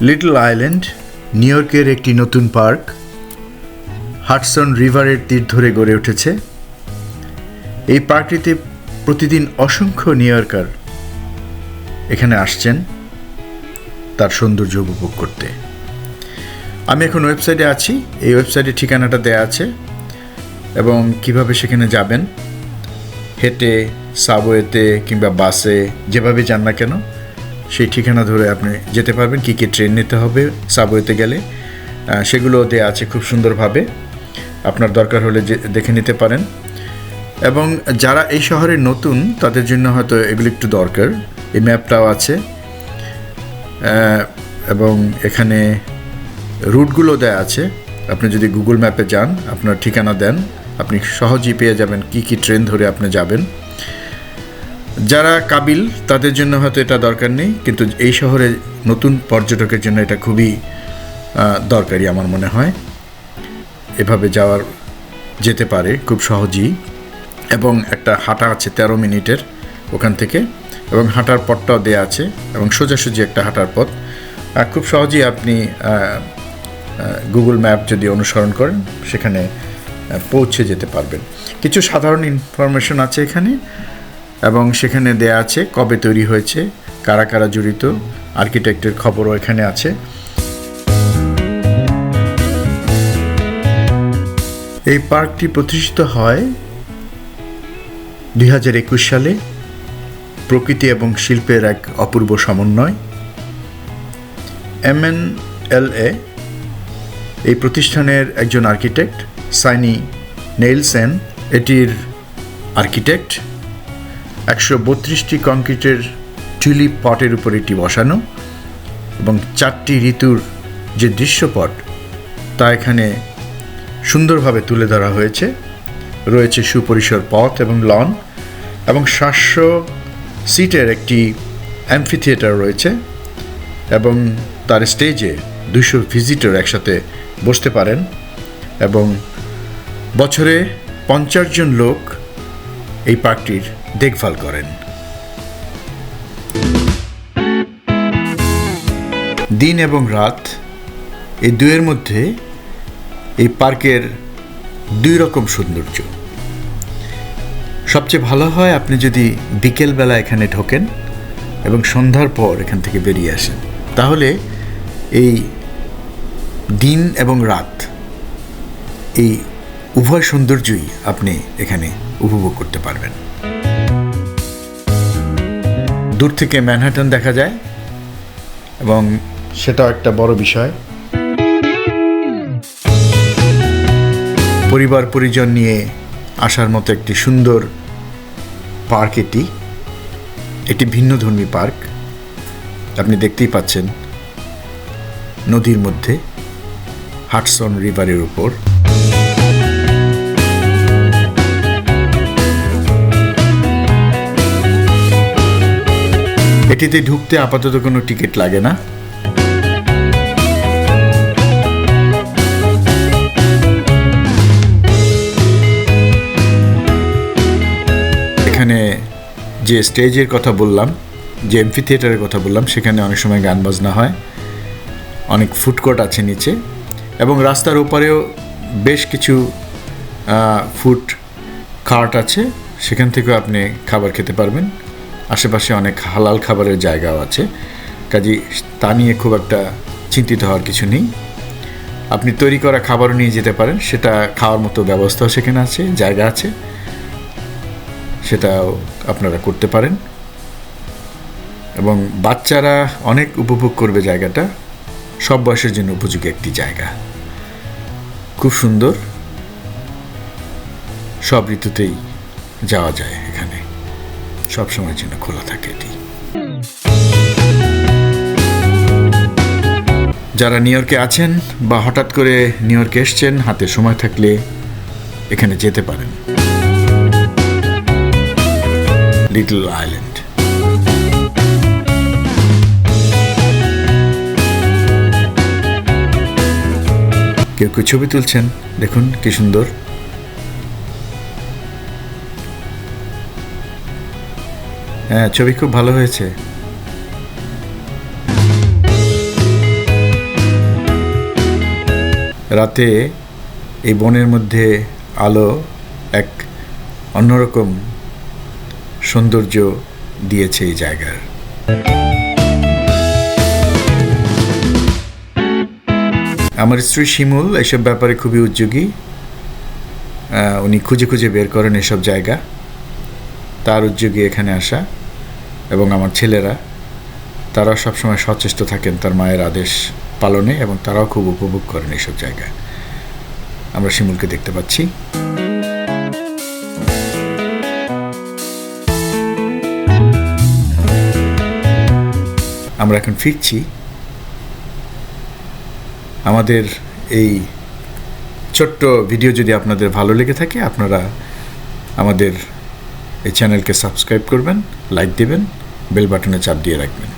Little island, new ইয়র্কের একটি নতুন পার্ক, হাটসন রিভারের তীর ধরে গড়ে উঠেছে। এই পার্কটিতে প্রতিদিন অসংখ্য নিউ ইয়র্কার এখানে আসছেন তার সৌন্দর্য উপভোগ করতে। আমি এখন ওয়েবসাইটে আছি। এই ওয়েবসাইটের ঠিকানাটা দেয়া আছে এবং কীভাবে সেখানে যাবেন, হেঁটে, সাবওয়েতে কিংবা বাসে, যেভাবে যান না কেন সেই ঠিকানা ধরে আপনি যেতে পারবেন, কী কী ট্রেন নিতে হবে সাবওয়েতে গেলে। সেগুলো দেওয়া আছে খুব সুন্দরভাবে। আপনার দরকার হলে যে, দেখে নিতে পারেন। এবং যারা এই শহরে নতুন, তাদের জন্য হয়তো এগুলো একটু দরকার। এই ম্যাপটাও আছে। এবং এখানে রুটগুলো দেয়া আছে। আপনি যদি গুগল ম্যাপে যান, আপনার ঠিকানা দেন, আপনি সহজেই পেয়ে যাবেন কি কি ট্রেন ধরে আপনি যাবেন। যারা কাবিল, তাদের জন্য হয়তো এটা দরকার নেই, কিন্তু এই শহরে নতুন পর্যটকের জন্য এটা খুবই দরকারি আমার মনে হয়। এভাবে যাওয়ার, যেতে পারে খুব সহজেই। এবং একটা হাঁটা আছে তেরো মিনিটের ওখান থেকে, এবং হাঁটার পথটাও দেয়া আছে, এবং সোজাসুজি একটা হাঁটার পথ। খুব সহজেই আপনি গুগল ম্যাপ যদি অনুসরণ করেন, সেখানে পৌঁছে যেতে পারবেন। কিছু সাধারণ ইনফরমেশন আছে এখানে। এবং সেখানে দেয়া আছে কবে তৈরি হয়েছে, কারা কারা জড়িত, আর্কিটেক্টের খবরও এখানে আছে। এই পার্কটি প্রতিষ্ঠিত হয় দুই হাজার একুশ সালে। প্রকৃতি এবং শিল্পের এক অপূর্ব সমন্বয়। এমএন এল এ এই প্রতিষ্ঠানের একজন আর্কিটেক্ট, সাইনি নেইলসেন, এটির আর্কিটেক্ট। একশো বত্রিশটি কংক্রিটের টিউলিপ পটের উপর এটি বসানো এবং চারটি ঋতুর যে দৃশ্যপট, তা এখানে সুন্দরভাবে তুলে ধরা হয়েছে। রয়েছে সুপরিসর পথ এবং লন এবং সাতশো সিটের একটি অ্যাম্ফি থিয়েটার রয়েছে এবং তার স্টেজে দুশো ভিজিটর একসাথে বসতে পারেন এবং বছরে পঞ্চাশ জন লোক এই পার্কটির দেখভাল করেন। দিন এবং রাত এই দুয়ের মধ্যে এই পার্কের দুই রকম সৌন্দর্য। সবচেয়ে ভালো হয় আপনি যদি বিকেলবেলা এখানে ঢোকেন এবং সন্ধ্যার পর এখান থেকে বেরিয়ে আসেন। তাহলে এই দিন এবং রাত এই উভয় সৌন্দর্যই আপনি এখানে উপভোগ করতে পারবেন। দূর থেকে ম্যানহাটন দেখা যায় এবং সেটাও একটা বড় বিষয়। পরিবার পরিজন নিয়ে আসার মতো একটি সুন্দর পার্ক এটি। এটি ভিন্নধর্মী পার্ক। আপনি দেখতেই পাচ্ছেন নদীর মধ্যে হাটসন রিভারের উপর। এটিতে ঢুকতে আপাতত কোনো টিকিট লাগে না। এখানে যে স্টেজের কথা বললাম, যে এমফি থিয়েটারের কথা বললাম, সেখানে অনেক সময় গান বাজনা হয়। অনেক ফুডকোর্ট আছে নিচে। এবং রাস্তার ওপারেও বেশ কিছু ফুড কার্ট আছে। সেখান থেকেও আপনি খাবার খেতে পারবেন। আশেপাশে অনেক হালাল খাবারের জায়গাও আছে। কাজে তা নিয়ে খুব একটা চিন্তিত হওয়ার কিছু নেই। আপনি তৈরি করা খাবারও নিয়ে যেতে পারেন, সেটা খাওয়ার মতো ব্যবস্থাও সেখানে আছে, জায়গা আছে। সেটাও আপনারা করতে পারেন। এবং বাচ্চারা অনেক উপভোগ করবে জায়গাটা, সব বয়সের জন্য উপযোগী একটি জায়গা। খুব সুন্দর। সব ঋতুতেই যাওয়া যায়। এখানে সব সময়ের জন্য খোলা থাকে এটি। যারা নিউ ইয়র্কে আছেন বা হঠাৎ করে নিউ ইয়র্কে এসছেন, হাতে সময় থাকলে এখানে যেতে পারেন। Little island. কেউ কেউ ছবি তুলছেন, দেখুন কি সুন্দর। হ্যাঁ ছবি খুব ভালো হয়েছে। রাতে এই বনের মধ্যে আলো এক অন্যরকম সৌন্দর্য দিয়েছে এই জায়গার। আমার স্ত্রী শিমুল এসব ব্যাপারে খুবই উদ্যোগী। উনি খুঁজে খুঁজে বের করেন এসব জায়গা। তার উদ্যোগে এখানে আসা এবং আমার ছেলেরা, তারা সবসময় সচেষ্ট থাকেন তার মায়ের আদেশ পালনে এবং তারাও খুব উপভোগ করেন এইসব জায়গায়। আমরা শিমুলকে দেখতে পাচ্ছি। আমরা এখন ফিরছি। আমাদের এই ছোট্ট ভিডিও যদি আপনাদের ভালো লেগে থাকে, আপনারা আমাদের এই চ্যানেলকে সাবস্ক্রাইব করবেন লাইক দেবেন বেল বাটনে চাপ দিয়ে রাখবেন।